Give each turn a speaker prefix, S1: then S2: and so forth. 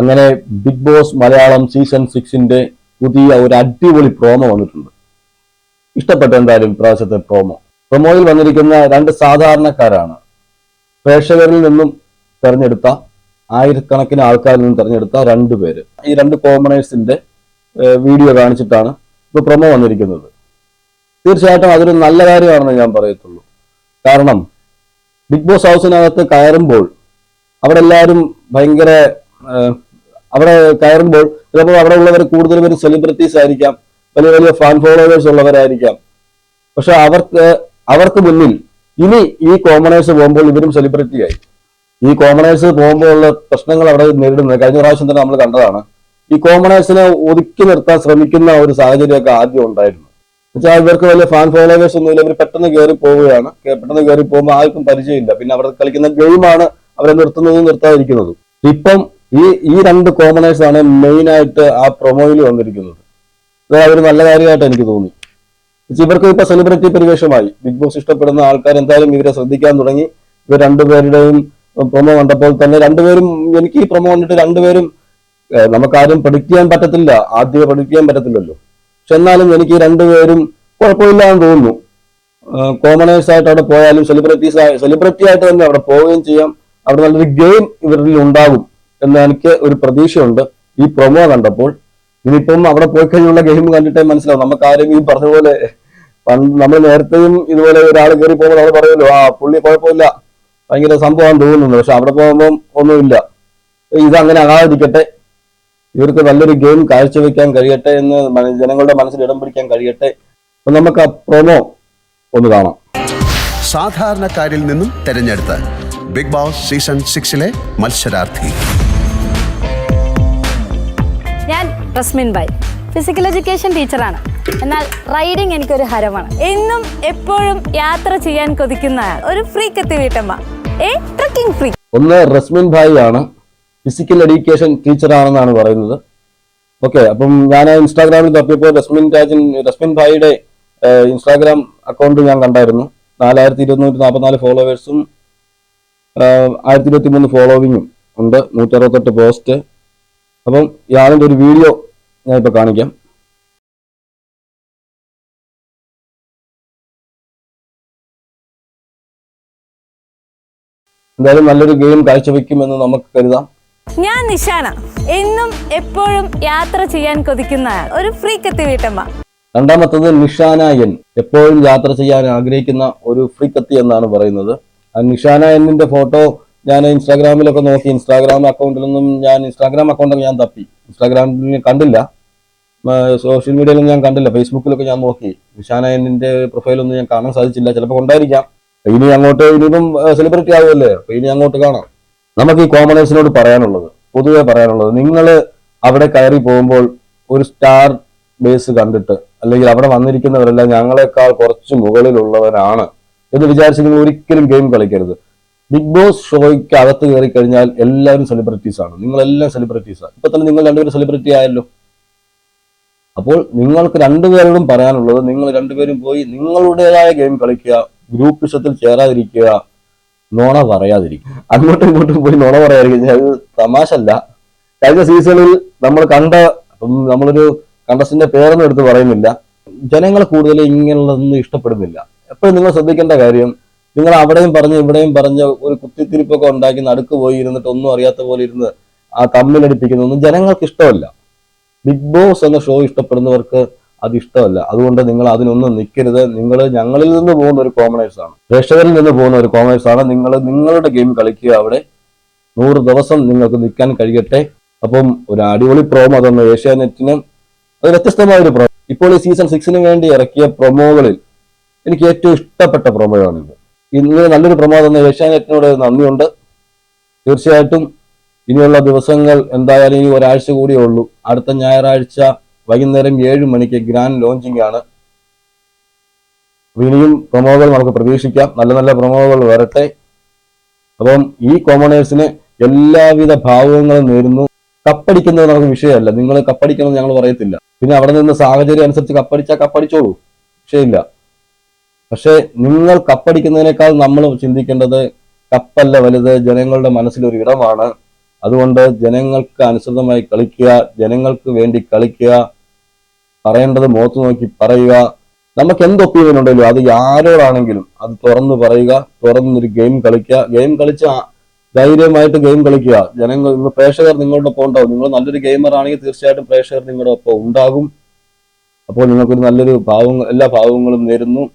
S1: അങ്ങനെ big Boss Malayalam season സിക്സിന്റെ പുതിയ ഒരു അടിപൊളി പ്രോമോ വന്നിട്ടുണ്ട്. ഇഷ്ടപ്പെട്ട എന്തായാലും പ്രാവശ്യത്തെ പ്രോമോ പ്രൊമോയിൽ വന്നിരിക്കുന്ന രണ്ട് സാധാരണക്കാരാണ്. പ്രേക്ഷകരിൽ നിന്നും തെരഞ്ഞെടുത്ത ആയിരക്കണക്കിന് ആൾക്കാരിൽ നിന്നും തെരഞ്ഞെടുത്ത രണ്ട് പേര്. ഈ രണ്ട് കോമണേഴ്സിന്റെ വീഡിയോ കാണിച്ചിട്ടാണ് ഇപ്പൊ പ്രൊമോ വന്നിരിക്കുന്നത്. തീർച്ചയായിട്ടും അതൊരു നല്ല കാര്യമാണെന്ന് ഞാൻ പറയത്തുള്ളൂ. കാരണം ബിഗ് ബോസ് ഹൗസിനകത്ത് കയറുമ്പോൾ അവിടെ എല്ലാവരും ഭയങ്കര അവിടെ കയറുമ്പോൾ ചിലപ്പോൾ അവിടെ ഉള്ളവർ കൂടുതൽ പേര് സെലിബ്രിറ്റീസ് ആയിരിക്കാം. വലിയ വലിയ ഫാൻ ഫോളോവേഴ്സ് ഉള്ളവരായിരിക്കാം. പക്ഷെ അവർക്ക് അവർക്ക് മുന്നിൽ ഇനി ഈ കോമണേഴ്സ് പോകുമ്പോൾ ഇവരും സെലിബ്രിറ്റി ആയി. ഈ കോമണേഴ്സ് പോകുമ്പോൾ ഉള്ള പ്രശ്നങ്ങൾ അവിടെ നേരിടുന്നത് കഴിഞ്ഞ പ്രാവശ്യം തന്നെ നമ്മൾ കണ്ടതാണ്. ഈ കോമണേഴ്സിനെ ഒതുക്കി നിർത്താൻ ശ്രമിക്കുന്ന ഒരു സാഹചര്യമൊക്കെ ആദ്യം ഉണ്ടായിരുന്നു. എന്നുവെച്ചാൽ ഇവർക്ക് വലിയ ഫാൻ ഫോളോവേഴ്സ് ഒന്നുമില്ല ഇവർ പെട്ടെന്ന് കയറി പോവുകയാണ്. പെട്ടെന്ന് കയറി പോകുമ്പോൾ ആർക്കും പരിചയമില്ല. പിന്നെ അവർ കളിക്കുന്ന ഗെയിമാണ് അവരെ നിർത്തുന്നതും നിർത്താതിരിക്കുന്നതും. ഇപ്പം ഈ ഈ രണ്ട് കോമണേഴ്സ് ആണ് മെയിൻ ആയിട്ട് ആ പ്രൊമോയിൽ വന്നിരിക്കുന്നത്. അതൊരു ഒരു നല്ല കാര്യമായിട്ട് എനിക്ക് തോന്നി. ഇവർക്ക് ഇപ്പൊ സെലിബ്രിറ്റി പരിവേഷമായി. ബിഗ് ബോസ് ഇഷ്ടപ്പെടുന്ന ആൾക്കാർ എന്തായാലും ഇവരെ ശ്രദ്ധിക്കാൻ തുടങ്ങി. ഇവർ രണ്ടുപേരുടെയും പ്രൊമോ കണ്ടപ്പോൾ തന്നെ രണ്ടുപേരും എനിക്ക് ഈ പ്രൊമോ കണ്ടിട്ട് രണ്ടുപേരും നമുക്കാരും പ്രഡിക്റ്റ് ചെയ്യാൻ പറ്റത്തില്ല. ആദ്യമേ പ്രഡിക്റ്റ് ചെയ്യാൻ പറ്റത്തില്ലല്ലോ. പക്ഷെ എന്നാലും എനിക്ക് രണ്ടുപേരും കുഴപ്പമില്ല എന്ന് തോന്നുന്നു കോമണേഴ്സ് ആയിട്ട് അവിടെ പോയാലും സെലിബ്രിറ്റീസ് സെലിബ്രിറ്റി ആയിട്ട് തന്നെ അവിടെ പോവുകയും ചെയ്യാം. അവിടെ നല്ലൊരു ഗെയിം ഇവരിൽ ഉണ്ടാകും. എന്ന് എനിക്ക് ഒരു പ്രതീക്ഷയുണ്ട്. ഈ പ്രൊമോ കണ്ടപ്പോൾ ഇനിയിപ്പം അവിടെ പോയി കഴിഞ്ഞുള്ള ഗെയിം കണ്ടിട്ടേ മനസ്സിലാവും. നമുക്ക് ആരും ഈ പറഞ്ഞ പോലെ പണ്ട് നമ്മൾ നേരത്തെയും ഇതുപോലെ ഒരാൾ കയറി പോകുമ്പോൾ നമ്മൾ പറയുമല്ലോ ആ പുള്ളി കുഴപ്പമില്ല. ഭയങ്കര സംഭവമാണ് തോന്നുന്നു. പക്ഷെ അവിടെ പോകുമ്പോൾ ഒന്നുമില്ല. ഇത് അങ്ങനെ ആകാതിരിക്കട്ടെ. ഇവർക്ക് നല്ലൊരു ഗെയിം കാഴ്ചവെക്കാൻ കഴിയട്ടെ എന്ന് ജനങ്ങളുടെ മനസ്സിൽ ഇടം പിടിക്കാൻ കഴിയട്ടെ. അപ്പൊ നമുക്ക് ആ പ്രൊമോ ഒന്ന് കാണാം.
S2: സാധാരണക്കാരിൽ നിന്നും തെരഞ്ഞെടുത്ത് ബിഗ് ബോസ് സീസൺ സിക്സിലെ മത്സരാർത്ഥി.
S3: റസ്മിൻ ബായ് ഫിസിക്കൽ എഡ്യൂക്കേഷൻ ടീച്ചറാണ് എന്നാൽ റൈഡിങ് എനിക്കൊരു ഹരമാണ്. എന്നും എപ്പോഴും യാത്ര ചെയ്യാൻ കൊതിക്കുന്ന ഒരു ഫ്രീ കത്തി വീട്ടമ്മ. ഏ? ട്രക്കിംഗ് ഫ്രീ
S1: ഒന്ന് റസ്മിൻ ഭായി ആണ്. ഫിസിക്കൽ എഡ്യൂക്കേഷൻ ടീച്ചറാണെന്നാണ് പറയുന്നത്. ഓക്കെ അപ്പം ഞാൻ ഇൻസ്റ്റാഗ്രാമിൽ തപ്പിയപ്പോൾ റസ്മിൻ രാജൻ റസ്മിൻ ഭായിയുടെ ഇൻസ്റ്റാഗ്രാം അക്കൗണ്ട് ഞാൻ കണ്ടായിരുന്നു. നാലായിരത്തി ഇരുന്നൂറ്റി നാൽപ്പത്തിനാല് ഫോളോവേഴ്സും ആയിരത്തി ഇരുപത്തി മൂന്ന് ഫോളോവിങ്ങും ഉണ്ട്. നൂറ്റി അറുപത്തെട്ട് പോസ്റ്റ്. അപ്പം ഇയാളിന്റെ ഒരു വീഡിയോ ഞാൻ ഇപ്പോൾ കാണിക്കാം. എന്തായാലും നല്ലൊരു ഗെയിം കാഴ്ചവെക്കുമെന്ന് നമുക്ക് കരുതാം.
S3: ഞാൻ നിഷാന. എന്നും എപ്പോഴും യാത്ര ചെയ്യാൻ കൊതിക്കുന്ന ഒരു ഫ്രീ ഫ്രീക്കത്തി വീട്ടമ്മ
S1: രണ്ടാമത്തത് നിഷാന എൻ എപ്പോഴും യാത്ര ചെയ്യാൻ ആഗ്രഹിക്കുന്ന ഒരു ഫ്രീ കത്തി എന്നാണ് പറയുന്നത്. ആ നിഷാന എന്നിന്റെ ഫോട്ടോ ഞാൻ ഇൻസ്റ്റാഗ്രാമിലൊക്കെ നോക്കി. ഇൻസ്റ്റാഗ്രാം അക്കൗണ്ടിലൊന്നും ഞാൻ ഇൻസ്റ്റാഗ്രാം അക്കൗണ്ടൊക്കെ ഞാൻ തപ്പി. ഇൻസ്റ്റാഗ്രാമിൽ കണ്ടില്ല. സോഷ്യൽ മീഡിയയിലൊന്നും ഞാൻ കണ്ടില്ല. ഫേസ്ബുക്കിലൊക്കെ ഞാൻ നോക്കി. നിഷാനയനിന്റെ പ്രൊഫൈലൊന്നും ഞാൻ കാണാൻ സാധിച്ചില്ല. ചിലപ്പോൾ ഉണ്ടായിരിക്കാം ഇനി അങ്ങോട്ട് ഇനിയിപ്പം സെലിബ്രിറ്റി ആവുമല്ലേ? അപ്പൊ ഇനി അങ്ങോട്ട് കാണാം. നമുക്ക് ഈ കോമണേഴ്സിനോട് പറയാനുള്ളത് പൊതുവെ പറയാനുള്ളത് നിങ്ങൾ അവിടെ കയറി പോകുമ്പോൾ ഒരു സ്റ്റാർ ബേസ് കണ്ടിട്ട് അല്ലെങ്കിൽ അവിടെ വന്നിരിക്കുന്നവരെല്ലാം ഞങ്ങളെക്കാൾ കുറച്ച് മുകളിലുള്ളവരാണ് എന്ന് വിചാരിച്ച് നിങ്ങൾ ഒരിക്കലും ഗെയിം കളിക്കരുത്. ബിഗ് ബോസ് ഷോയ്ക്ക് അകത്ത് കയറി കഴിഞ്ഞാൽ എല്ലാവരും സെലിബ്രിറ്റീസ് ആണ്. നിങ്ങളെല്ലാം സെലിബ്രിറ്റീസ് ആണ് ഇപ്പൊ തന്നെ നിങ്ങൾ രണ്ടുപേരും സെലിബ്രിറ്റി ആയല്ലോ. അപ്പോൾ നിങ്ങൾക്ക് രണ്ടുപേരോടും പറയാനുള്ളത് നിങ്ങൾ രണ്ടുപേരും പോയി നിങ്ങളുടേതായ ഗെയിം കളിക്കുക ഗ്രൂപ്പ് ഇഷ്ടത്തിൽ ചേരാതിരിക്കുക നോണ പറയാതിരിക്കുക. അങ്ങോട്ടും ഇങ്ങോട്ടും പോയി നോണ പറയാതിരിക്കുക. അത് തമാശല്ല കഴിഞ്ഞ സീസണിൽ നമ്മൾ കണ്ട നമ്മളൊരു കണ്ടസ്റ്റിന്റെ പേരൊന്നും എടുത്ത് പറയുന്നില്ല. ജനങ്ങൾ കൂടുതൽ ഇങ്ങനെയുള്ളതൊന്നും ഇഷ്ടപ്പെടുന്നില്ല. എപ്പോഴും നിങ്ങൾ ശ്രദ്ധിക്കേണ്ട കാര്യം നിങ്ങൾ അവിടെയും പറഞ്ഞ് ഇവിടെയും പറഞ്ഞ് ഒരു കുത്തിത്തിരിപ്പൊക്കെ ഉണ്ടാക്കി നടുക്ക് പോയി ഇരുന്നിട്ട് ഒന്നും അറിയാത്ത പോലെ ഇരുന്ന് ആ തമ്മിലടിപ്പിക്കുന്നൊന്നും ജനങ്ങൾക്ക് ഇഷ്ടമല്ല. ബിഗ് ബോസ് എന്ന ഷോ ഇഷ്ടപ്പെടുന്നവർക്ക് അത് ഇഷ്ടമല്ല. അതുകൊണ്ട് നിങ്ങൾ അതിനൊന്നും നിൽക്കരുത്. നിങ്ങൾ ഞങ്ങളിൽ നിന്ന് പോകുന്ന ഒരു കോമണേഴ്സ് ആണ്. പ്രേക്ഷകരിൽ നിന്ന് പോകുന്ന ഒരു കോമേഴ്സ് ആണ്. നിങ്ങൾ നിങ്ങളുടെ ഗെയിം കളിക്കുക അവിടെ. നൂറ് ദിവസം നിങ്ങൾക്ക് നിൽക്കാൻ കഴിയട്ടെ. അപ്പം ഒരു അടിപൊളി പ്രോമോ അതൊന്ന് ഏഷ്യാനെറ്റിനും. അത് വ്യത്യസ്തമായ ഒരു പ്രോ ഇപ്പോൾ ഈ സീസൺ സിക്സിന് വേണ്ടി ഇറക്കിയ പ്രൊമോകളിൽ എനിക്ക് ഏറ്റവും ഇഷ്ടപ്പെട്ട പ്രൊമോയാണിത് ഇന്ന് നല്ലൊരു പ്രൊമോ തന്ന ഏഷ്യാനെറ്റിനോട് നന്ദിയുണ്ട്. തീർച്ചയായിട്ടും ഇനിയുള്ള ദിവസങ്ങൾ എന്തായാലും ഇനി ഒരാഴ്ച കൂടിയേ ഉള്ളൂ. അടുത്ത ഞായറാഴ്ച വൈകുന്നേരം ഏഴ് മണിക്ക് ഗ്രാൻഡ് ലോഞ്ചിങ് ആണ്. ഇനിയും പ്രൊമോകൾ നമുക്ക് പ്രതീക്ഷിക്കാം. നല്ല നല്ല പ്രൊമോകൾ വരട്ടെ. അപ്പം ഈ കോമണേഴ്സിന് എല്ലാവിധ ഭാവങ്ങളും നേരുന്നു. കപ്പടിക്കുന്നത് നമുക്ക് വിഷയമല്ല. നിങ്ങൾ കപ്പടിക്കണം ഞങ്ങൾ പറയത്തില്ല. പിന്നെ അവിടെ നിന്ന് സാഹചര്യം അനുസരിച്ച് കപ്പടിച്ചാൽ കപ്പടിച്ചോളൂ. വിഷയമില്ല. പക്ഷേ നിങ്ങൾ കപ്പടിക്കുന്നതിനേക്കാൾ നമ്മൾ ചിന്തിക്കേണ്ടത് കപ്പല്ല വലുത് ജനങ്ങളുടെ മനസ്സിലൊരു ഇടമാണ് അതുകൊണ്ട് ജനങ്ങൾക്ക് അനുസൃതമായി കളിക്കുക ജനങ്ങൾക്ക് വേണ്ടി കളിക്കുക പറയേണ്ടത് മുഖത്ത് നോക്കി പറയുക. നമുക്ക് എന്ത് ഒപ്പീനിയൻ ഉണ്ടെങ്കിലും അത് ആരോടാണെങ്കിലും അത് തുറന്നു പറയുക തുറന്നൊരു ഗെയിം കളിക്കുക. ഗെയിം കളിച്ച ധൈര്യമായിട്ട് ഗെയിം കളിക്കുക. ജനങ്ങൾ പ്രേക്ഷകർ നിങ്ങളുടെ ഒപ്പം ഉണ്ടാവും. നിങ്ങൾ നല്ലൊരു ഗെയിമർ ആണെങ്കിൽ തീർച്ചയായിട്ടും പ്രേക്ഷകർ നിങ്ങളുടെ ഒപ്പം ഉണ്ടാകും. അപ്പോൾ നിങ്ങൾക്കൊരു നല്ലൊരു ഭാവങ്ങൾ എല്ലാ ഭാവങ്ങളും നേരുന്നു.